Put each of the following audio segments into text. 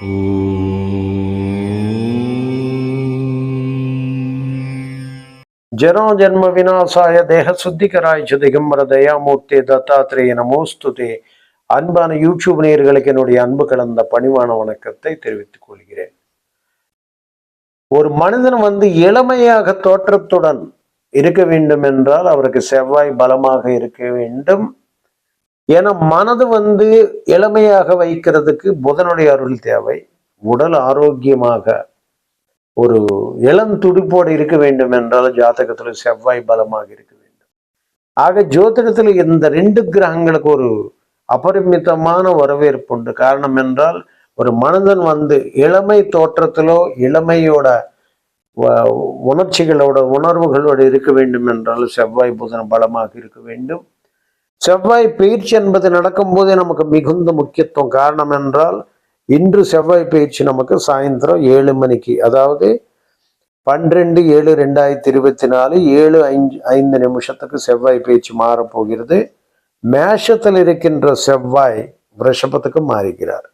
ஜனோ ஜென்ம வினாசாய தேக சுத்திகராய்ச்சு திகம்பர தயாமூர்த்தி தத்தாத்திரேய நமோஸ்துதே. அன்பான யூடியூப் நேயர்களுக்கு என்னுடைய அன்பு கலந்த பணிவான வணக்கத்தை தெரிவித்துக் கொள்கிறேன். ஒரு மனிதன் வந்து இளமையாக தோற்றத்துடன் இருக்க வேண்டும் என்றால் அவருக்கு செவ்வாய் பலமாக இருக்க வேண்டும். ஏன்னா மனது வந்து இளமையாக வைக்கிறதுக்கு புதனுடைய அருள் தேவை. உடல் ஆரோக்கியமாக ஒரு இளம் துடிப்போடு இருக்க வேண்டும் என்றால் ஜாதகத்தில் செவ்வாய் பலமாக இருக்க வேண்டும். ஆக ஜோதிடத்தில் இந்த ரெண்டு கிரகங்களுக்கு ஒரு அபரிமிதமான வரவேற்பு உண்டு. காரணம் என்றால் ஒரு மனிதன் வந்து இளமை தோற்றத்திலோ இளமையோட வ- உணர்ச்சிகளோட உணர்வுகளோடு இருக்க வேண்டும் என்றால் செவ்வாய் புதன் பலமாக இருக்க வேண்டும். செவ்வாய் பயிற்சி என்பது நடக்கும்போதே நமக்கு மிகுந்த முக்கியத்துவம். காரணம் என்றால் இன்று செவ்வாய் பயிற்சி நமக்கு சாயந்தரம் ஏழு மணிக்கு அதாவது பன்னிரெண்டு ஏழு ரெண்டாயிரத்தி இருபத்தி நாலு ஏழு ஐந்து ஐந்து நிமிஷத்துக்கு செவ்வாய் பயிற்சி மாறப்போகிறது. மேஷத்தில் இருக்கின்ற செவ்வாய் ரிஷபத்துக்கு மாறுகிறார்.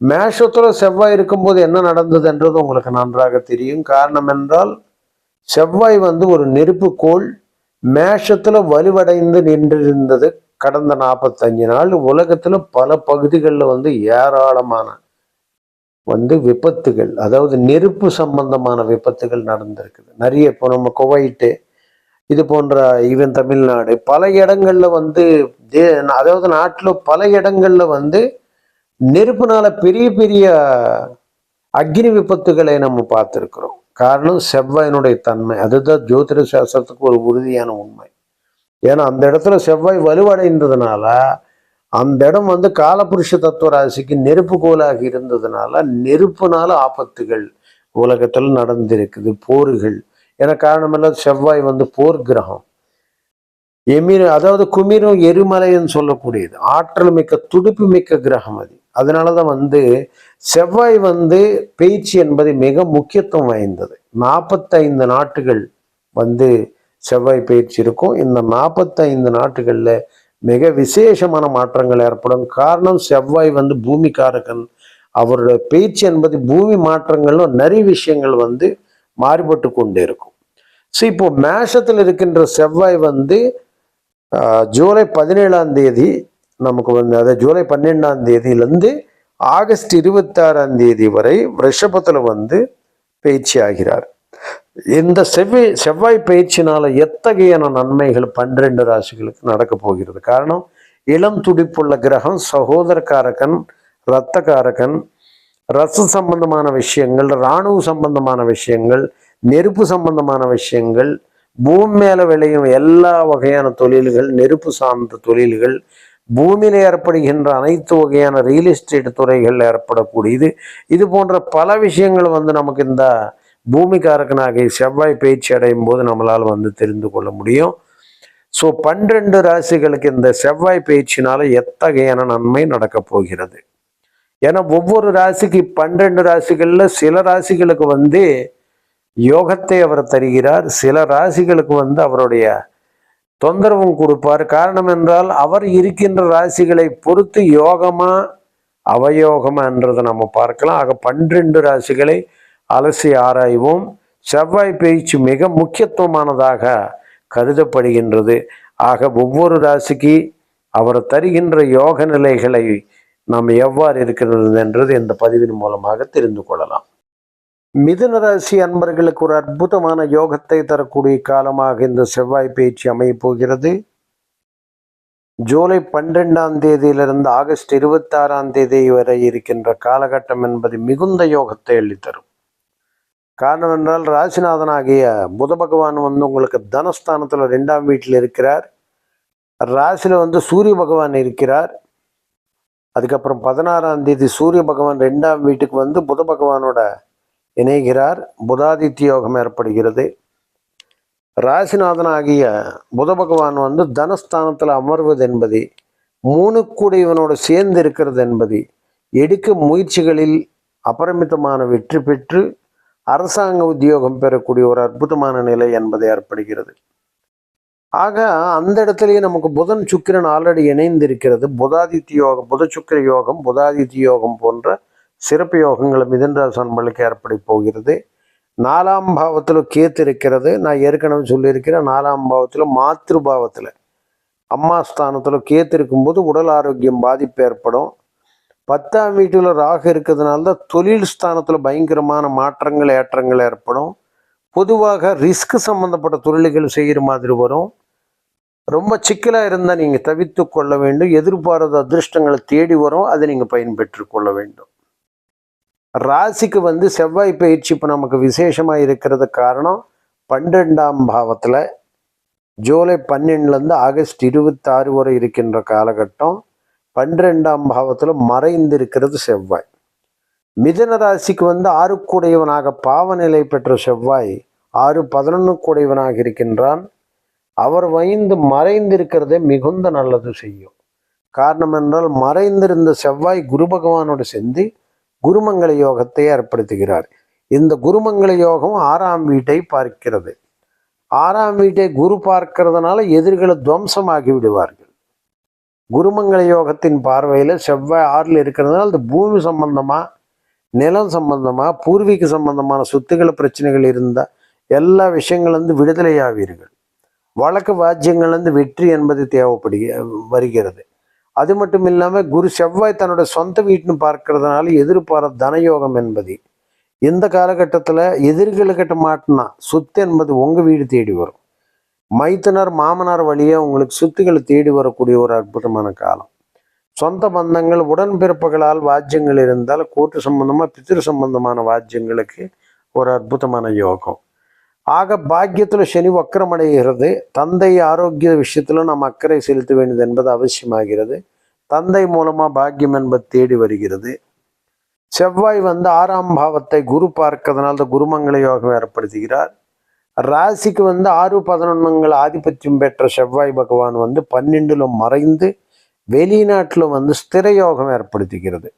மேஷத்துல செவ்வாய் இருக்கும்போது என்ன நடந்தது என்றது உங்களுக்கு நன்றாக தெரியும். காரணம் என்றால் செவ்வாய் வந்து ஒரு நெருப்பு கோள். மேஷத்துல வலுவடைந்து நின்றிருந்தது கடந்த நாற்பத்தஞ்சு நாள். உலகத்துல பல பகுதிகளில் வந்து ஏராளமான வந்து விபத்துகள் அதாவது நெருப்பு சம்பந்தமான விபத்துகள் நடந்திருக்குது. நிறைய இப்போ நம்ம குவைட்டு இது போன்ற ஈவன் தமிழ்நாடு பல இடங்களில் வந்து தே- அதாவது நாட்டில் பல இடங்களில் வந்து நெருப்புனால பெரிய பெரிய அக்னி விபத்துகளை நம்ம பார்த்துருக்குறோம். காரணம் செவ்வாயினுடைய தன்மை. அதுதான் ஜோதிட சாஸ்திரத்துக்கு ஒரு உறுதியான உண்மை. ஏன்னா அந்த இடத்துல செவ்வாய் வலுவடைந்ததுனால அந்த இடம் வந்து காலபுருஷ தத்துவ ராசிக்கு நெருப்பு கோலாக இருந்ததுனால நெருப்புனால ஆபத்துகள் உலகத்தில் நடந்திருக்குது போர்கள். என காரணமெல்லாம் செவ்வாய் வந்து போர் கிரகம். எமிர் அதாவது குமிரும் எரிமலைன்னு சொல்லக்கூடியது. ஆற்றல் மிக்க துடிப்பு மிக்க கிரகம் அது. அதனால தான் வந்து செவ்வாய் வந்து பேச்சு என்பது மிக முக்கியத்துவம் வாய்ந்தது. நாற்பத்தைந்து நாட்டுகள் வந்து செவ்வாய் பயிற்சி இருக்கும். இந்த நாற்பத்தைந்து நாட்டுகளில் மிக விசேஷமான மாற்றங்கள் ஏற்படும். காரணம் செவ்வாய் வந்து பூமிக்காரகன். அவருடைய பேச்சு என்பது பூமி மாற்றங்களும் நிறைய விஷயங்கள் வந்து மாறுபட்டு கொண்டே இருக்கும். ஸோ இப்போ மேஷத்தில் இருக்கின்ற செவ்வாய் வந்து ஜூலை பதினேழாம் தேதி நமக்கு வந்து அதாவது ஜூலை பன்னெண்டாம் தேதியிலேருந்து ஆகஸ்ட் இருபத்தாறாம் தேதி வரை ரிஷபத்தில் வந்து பயிற்சி ஆகிறார். இந்த செவ்வாய் செவ்வாய் பயிற்சினால எத்தகையான நன்மைகள் பன்னிரண்டு ராசிகளுக்கு நடக்க போகிறது? காரணம் இளம் துடிப்புள்ள கிரகம் சகோதரக்காரகன் இரத்தக்காரகன் ரச சம்பந்தமான விஷயங்கள் இராணுவ சம்பந்தமான விஷயங்கள் நெருப்பு சம்பந்தமான விஷயங்கள் பூமி மேல விளையும் எல்லா வகையான தொழில்கள் நெருப்பு சார்ந்த தொழில்கள் பூமியில் ஏற்படுகின்ற அனைத்து வகையான ரியல் எஸ்டேட் துறைகள் ஏற்படக்கூடியது. இது போன்ற பல விஷயங்கள் வந்து நமக்கு இந்த பூமிக்காரகனாகிய செவ்வாய் பயிற்சி அடையும் போது நம்மளால் வந்து தெரிந்து கொள்ள முடியும். ஸோ பன்னிரண்டு ராசிகளுக்கு இந்த செவ்வாய் பயிற்சினால எத்தகையான நன்மை நடக்கப் போகிறது? ஏன்னா ஒவ்வொரு ராசிக்கு பன்னிரெண்டு ராசிகளில் சில ராசிகளுக்கு வந்து யோகத்தை அவர் தருகிறார். சில ராசிகளுக்கு வந்து அவருடைய தொந்தரவும் கொடுப்பார். காரணம் என்றால் அவர் இருக்கின்ற ராசிகளை பொறுத்து யோகமா அவயோகமா என்றதை நம்ம பார்க்கலாம். ஆக பன்னிரண்டு ராசிகளை அலசி ஆராய்வோம். செவ்வாய் பயிற்சி மிக முக்கியத்துவமானதாக கருதப்படுகின்றது. ஆக ஒவ்வொரு ராசிக்கு அவர் தருகின்ற யோக நிலைகளை நாம் எவ்வாறு இருக்கிறது என்றது இந்த பதிவின் மூலமாக தெரிந்து கொள்ளலாம். மிதுன ராசி அன்பர்களுக்கு ஒரு அற்புதமான யோகத்தை தரக்கூடிய காலமாக இந்த செவ்வாய் பயிற்சி அமையப் போகிறது. ஜூலை பன்னிரெண்டாம் தேதியிலிருந்து ஆகஸ்ட் இருபத்தாறாம் தேதி வரை இருக்கின்ற காலகட்டம் என்பது மிகுந்த யோகத்தை அள்ளித்தரும். காரணம் என்றால் ராசிநாதனாகிய புத பகவான் வந்து உங்களுக்கு தனஸ்தானத்தில் ரெண்டாம் வீட்டில் இருக்கிறார். ராசியில் வந்து சூரிய பகவான் இருக்கிறார். அதுக்கப்புறம் பதினாறாம் தேதி சூரிய பகவான் ரெண்டாம் வீட்டுக்கு வந்து புத பகவானோட இணைகிறார். புதாதித்ய யோகம் ஏற்படுகிறது. ராசிநாதனாகிய புத பகவான் வந்து தனஸ்தானத்தில் அமர்வது என்பது மூணு கூடியவனோட சேர்ந்து இருக்கிறது என்பது எடுக்கும் முயற்சிகளில் அபரிமிதமான வெற்றி பெற்று அரசாங்க உத்தியோகம் பெறக்கூடிய ஒரு அற்புதமான நிலை என்பது ஏற்படுகிறது. ஆக அந்த இடத்துலயே நமக்கு புதன் சுக்கிரன் ஆல்ரெடி இணைந்திருக்கிறது. புதாதித்ய யோகம் புத சுக்கிர யோகம் புதாதித்ய யோகம் போன்ற சிறப்பு யோகங்களும் மிதன்ராசி பள்ளிக்கு ஏற்படி போகிறது. நாலாம் பாவத்தில் கேத்து இருக்கிறது. நான் ஏற்கனவே சொல்லியிருக்கிறேன் நாலாம் பாவத்தில் மாத்ரு பாவத்தில் அம்மா ஸ்தானத்தில் கேத்து இருக்கும்போது உடல் ஆரோக்கியம் பாதிப்பு ஏற்படும். பத்தாம் வீட்டில் ராகு இருக்கிறதுனால தான் தொழில் ஸ்தானத்தில் பயங்கரமான மாற்றங்கள் ஏற்றங்கள் ஏற்படும். பொதுவாக ரிஸ்க் சம்மந்தப்பட்ட தொழில்கள் செய்கிற மாதிரி வரும். ரொம்ப சிக்கலாக இருந்தால் நீங்கள் தவித்து கொள்ள வேண்டும். எதிர்பாராத அதிர்ஷ்டங்களை தேடி வரும். அதை நீங்கள் பயன்பெற்று கொள்ள வேண்டும். ராசிக்கு வந்து செவ்வாய் பயிற்சி இப்போ நமக்கு விசேஷமாக இருக்கிறது காரணம் பன்னெண்டாம் பாவத்தில் ஜூலை பன்னெண்டுலேருந்து ஆகஸ்ட் இருபத்தாறு வரை இருக்கின்ற காலகட்டம் பன்னிரெண்டாம் பாவத்தில் மறைந்து இருக்கிறது செவ்வாய். மிதன ராசிக்கு வந்து ஆறுக்குடையவனாக பாவநிலை பெற்ற செவ்வாய் ஆறு பதினொன்றுக்குடையவனாக இருக்கின்றான். அவர் வைந்து மறைந்திருக்கிறதே மிகுந்த நல்லது செய்யும். காரணம் என்றால் மறைந்திருந்த செவ்வாய் குரு பகவானோடு சேர்ந்து குருமங்கள யோகத்தை ஏற்படுத்துகிறார். இந்த குருமங்கள யோகம் ஆறாம் வீட்டை பார்க்கிறது. ஆறாம் வீட்டை குரு பார்க்கிறதுனால எதிர்களை துவம்சமாகி விடுவார்கள். குருமங்கள யோகத்தின் பார்வையில் செவ்வாய் ஆறில் இருக்கிறதுனால அந்த பூமி சம்பந்தமா நிலம் சம்பந்தமா பூர்வீக சம்பந்தமான சொத்துக்கள் பிரச்சனைகள் இருந்தால் எல்லா விஷயங்கள்லேருந்து விடுதலையாவீர்கள். வழக்கு வாஜ்யங்கள்லேருந்து வெற்றி என்பது தேவைப்படுக வருகிறது. அது மட்டும் இல்லாமல் குரு செவ்வாய் தன்னோட சொந்த வீட்டுன்னு பார்க்கறதுனால எதிர்பார தனயோகம் என்பது. இந்த காலகட்டத்தில் எதிர்கள்கிட்ட மாட்டினா சொத்து என்பது உங்கள் வீடு தேடி வரும். மைத்தனர் மாமனார் வழியாக உங்களுக்கு சொத்துக்களை தேடி வரக்கூடிய ஒரு அற்புதமான காலம். சொந்த பந்தங்கள் உடன்பிறப்புகளால் வாஜ்யங்கள் இருந்தால் கூட்டு சம்பந்தமாக பித்திரு சம்பந்தமான வாஜ்யங்களுக்கு ஒரு அற்புதமான யோகம். ஆக பாக்கியத்தில் சனி வக்கரமடைகிறது. தந்தை ஆரோக்கிய விஷயத்தில் நாம் அக்கறை செலுத்த வேண்டியது என்பது அவசியமாகிறது. தந்தை மூலமாக பாக்கியம் என்பது தேடி வருகிறது. செவ்வாய் வந்து ஆறாம் பாவத்தை குரு பார்க்கறதுனால இந்த குருமங்கள யோகம் ஏற்படுத்துகிறார். ராசிக்கு வந்து ஆறு பதினொன்னுங்கள் ஆதிபத்தியம் பெற்ற செவ்வாய் பகவான் வந்து பன்னெண்டிலும் மறைந்து வெளிநாட்டில் வந்து ஸ்திர யோகம் ஏற்படுத்துகிறது.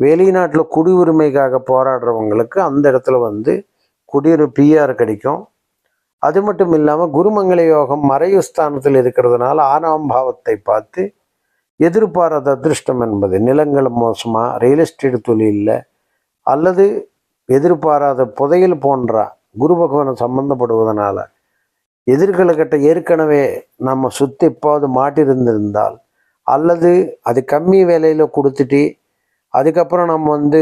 வெளிநாட்டில் குடியுரிமைக்காக போராடுறவங்களுக்கு அந்த இடத்துல வந்து குடியிரு பிஆர் கிடைக்கும். அது மட்டும் இல்லாமல் குருமங்கள யோகம் மறைவு ஸ்தானத்தில் இருக்கிறதுனால ஆறாம் பாவத்தை பார்த்து எதிர்பாராத அதிர்ஷ்டம் என்பது. நிலங்கள் மோசமாக ரியல் எஸ்டேட் தொழிலில் அல்லது எதிர்பாராத புதையல் போன்ற குரு பகவானை சம்பந்தப்படுவதனால எதிர்காலகட்ட ஏற்கனவே நம்ம சுத்தி எப்பாவது மாட்டிருந்திருந்தால் அல்லது அது கம்மி விலையில் கொடுத்துட்டு அதுக்கப்புறம் நம்ம வந்து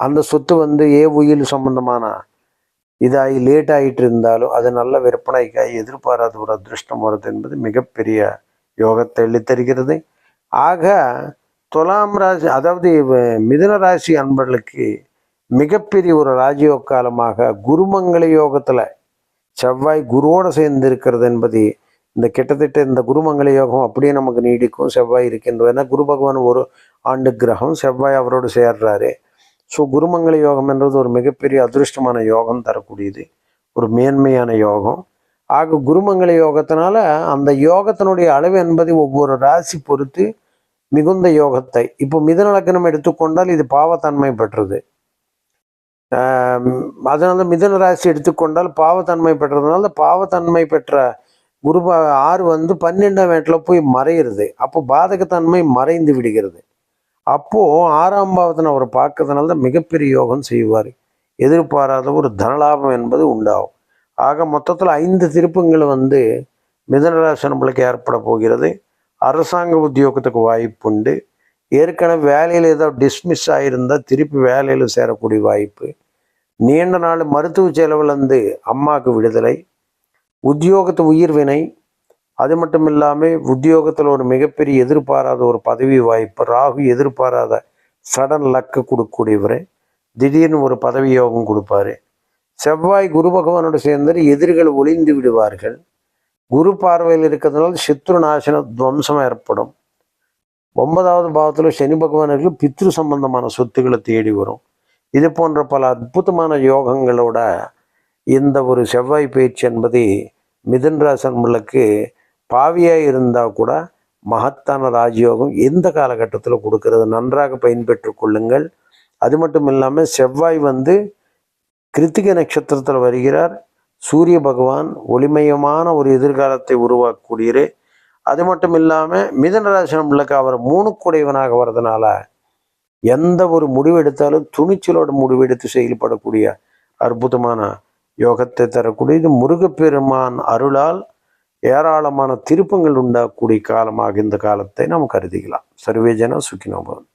அந்த சொத்து வந்து ஏ உயில் சம்பந்தமான? இதாகி லேட் ஆகிட்டு இருந்தாலும் அது நல்ல விற்பனைக்காகி எதிர்பாராத ஒரு அதிருஷ்டம் வருது என்பது மிகப்பெரிய யோகத்தை எழுத்தருகிறது ஆக துலாம் ராசி அதாவது மிதுன ராசி அன்பர்களுக்கு மிகப்பெரிய ஒரு ராஜயோக காலமாக குருமங்கள யோகத்தில் செவ்வாய் குருவோடு சேர்ந்து இருக்கிறது என்பது இந்த கிட்டத்தட்ட இந்த குருமங்கள யோகம் அப்படியே நமக்கு நீடிக்கும். செவ்வாய் இருக்கின்றது. ஏன்னா குரு பகவான் ஒரு ஆண்டு கிரகம் செவ்வாய் அவரோடு சேர்றாரு. ஸோ குருமங்கள யோகம் என்றது ஒரு மிகப்பெரிய அதிருஷ்டமான யோகம் தரக்கூடியது. ஒரு மேன்மையான யோகம். ஆக குருமங்கள யோகத்தினால அந்த யோகத்தினுடைய அளவு என்பது ஒவ்வொரு ராசி பொறுத்து மிகுந்த யோகத்தை. இப்போ மிதன லக்னம் எடுத்துக்கொண்டால் இது பாவத்தன்மை பெற்றது. அதனால மிதன ராசி எடுத்துக்கொண்டால் பாவத்தன்மை பெற்றதுனால பாவத்தன்மை பெற்ற குரு ஆறு வந்து பன்னெண்டாம் வீட்டில் போய் மறையிறது. அப்போ பாதகத்தன்மை மறைந்து விடுகிறது. அப்போது ஆறாம் பாவத்தினை அவர் பார்க்கறதுனால தான் மிகப்பெரிய யோகம் செய்வார். எதிர்பாராத ஒரு தனலாபம் என்பது உண்டாகும். ஆக மொத்தத்தில் ஐந்து திருப்பங்கள் வந்து மிதனராசி நம்மளுக்கு ஏற்பட போகிறது. அரசாங்க உத்தியோகத்துக்கு வாய்ப்புண்டு ஏற்கனவே வேலையில் ஏதோ டிஸ்மிஸ் ஆகியிருந்தால் திருப்பி வேலையில் சேரக்கூடிய வாய்ப்பு. நீண்ட நாள் மருத்துவ செலவுலேருந்து அம்மாவுக்கு விடுதலை. உத்தியோகத்து உயிர்வினை அது மட்டும் இல்லாமல் உத்தியோகத்தில் ஒரு மிகப்பெரிய எதிர்பாராத ஒரு பதவி வாய்ப்பு ராகு எதிர்பாராத சடன் லக்கு கொடுக்கக்கூடியவர். திடீர்னு ஒரு பதவி யோகம் கொடுப்பாரு. செவ்வாய் குரு பகவானோடு சேர்ந்து எதிரிகள் ஒளிந்து விடுவார்கள். குரு பார்வையில் இருக்கிறதுனால சித்ரு நாசன துவம்சம் ஏற்படும். ஒன்பதாவது பாவத்தில் சனி பகவானுக்கு பித்ரு சம்பந்தமான சொத்துக்களை தேடி வரும். இது போன்ற பல அற்புதமான யோகங்களோட இந்த ஒரு செவ்வாய் பயிற்சி என்பது மிதுன் ராசன்களுக்கு பாவியாக இருந்தால் கூட மகத்தான ராஜயோகம் எந்த காலகட்டத்தில் கொடுக்கறது? நன்றாக பயன்பெற்று கொள்ளுங்கள். அது மட்டும் இல்லாமல் செவ்வாய் வந்து கிருத்திகை நட்சத்திரத்தில் வருகிறார். சூரிய பகவான் ஒளிமயமான ஒரு எதிர்காலத்தை உருவாக்கக்கூடியது அது மட்டும் இல்லாமல் மிதனராசனம் ராசி அவர் மூணு வர்றதுனால எந்த ஒரு முடிவெடுத்தாலும் துணிச்சலோட முடிவெடுத்து செயல்படக்கூடிய அற்புதமான யோகத்தை தரக்கூடியது. முருகப்பெருமான் அருளால் ஏராளமான திருப்பங்கள் உண்டாகக்கூடிய காலமாக இந்த காலத்தை நாம் கருதிக்கலாம் சர்வேஜன சுக்கினோபவன்